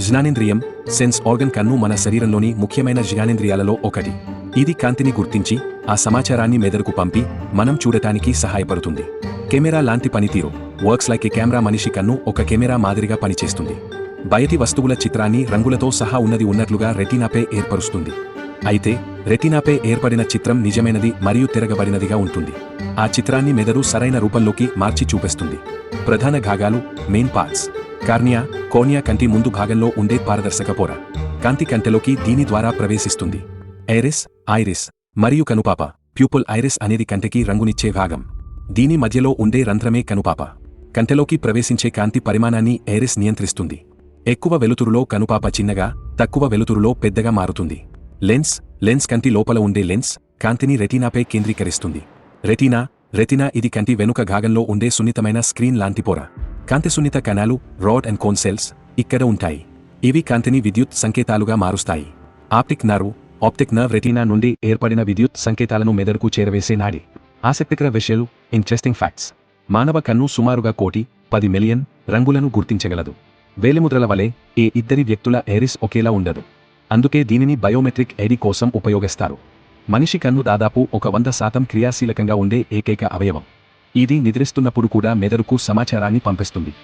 జ్ఞానేంద్రియం sense organ కన్ను మన శరీరంలోని ముఖ్యమైన జ్ఞానేంద్రియాలలో ఒకటి. ఇది కాంతిని గుర్తించి ఆ సమాచారాన్ని మెదడుకు పంపి మనం చూడటానికి సహాయపడుతుంది. కెమెరా లాంటి పనితీరు వర్క్స్ లైక్ ఏ కెమెరా మనిషి కన్ను ఒక కెమెరా మాదిరిగా పనిచేస్తుంది. బయటి వస్తువుల చిత్రాన్ని రంగులతో సహా ఉన్నది ఉన్నట్లుగా రెటీనాపై ఏర్పరుస్తుంది. అయితే రెటీనాపై ఏర్పడిన చిత్రం నిజమైనది మరియు తిరగబడినదిగా ఉంటుంది. ఆ చిత్రాన్ని మెదడు సరైన రూపంలోకి మార్చి చూపిస్తుంది. ప్రధాన భాగాలు మెయిన్ పార్ట్స్. కార్నియా కోనియా కంటి ముందు భాగంలో ఉండే పారదర్శక పొర. కాంతి కంటెలోకి దీని ద్వారా ప్రవేశిస్తుంది. ఐరిస్ ఐరిస్ మరియు కనుపాప. ప్యూపుల్ ఐరిస్ అనేది కంటికి రంగునిచ్చే భాగం. దీని మధ్యలో ఉండే రంధ్రమే కనుపాప. కంటెలోకి ప్రవేశించే కాంతి పరిమాణాన్ని ఐరిస్ నియంత్రిస్తుంది. ఎక్కువ వెలుతురులో కనుపాప చిన్నగా తక్కువ వెలుతురులో పెద్దగా మారుతుంది. లెన్స్ లెన్స్ కంటి లోపల ఉండే లెన్స్ కాంతిని రెటీనాపై కేంద్రీకరిస్తుంది. రెటీనా రెటీనా ఇది కంటి వెనుక భాగంలో ఉండే సున్నితమైన స్క్రీన్ లాంటి పొర. కాంతి సున్నిత కణాలు రాడ్ అండ్ కోన్ సెల్స్ ఇక్కడ ఉంటాయి. ఇవి కాంతిని విద్యుత్ సంకేతాలుగా మారుస్తాయి. Optic nerve optic nerve retina నుండి ఏర్పడిన విద్యుత్ సంకేతాలను మెదడుకు చేరవేసే నాడి. ఆసక్తికర విషయాలు ఇంట్రెస్టింగ్ ఫ్యాక్ట్స్ మానవ కన్ను సుమారుగా కోటి పది మిలియన్ రంగులను గుర్తించగలదు. వేలిముద్రల వలె ఏ ఇద్దరి వ్యక్తుల ఎరిస్ ఒకేలా ఉండదు. అందుకే దీనిని బయోమెట్రిక్ ఐడి కోసం ఉపయోగిస్తారు. మనిషి కన్ను దాదాపు ఒక వంద శాతం క్రియాశీలకంగా ఉండే ఏకైక అవయవం. ఇది నిద్రిస్తున్నప్పుడు కూడా మెదడుకు సమాచారాన్ని పంపిస్తుంది.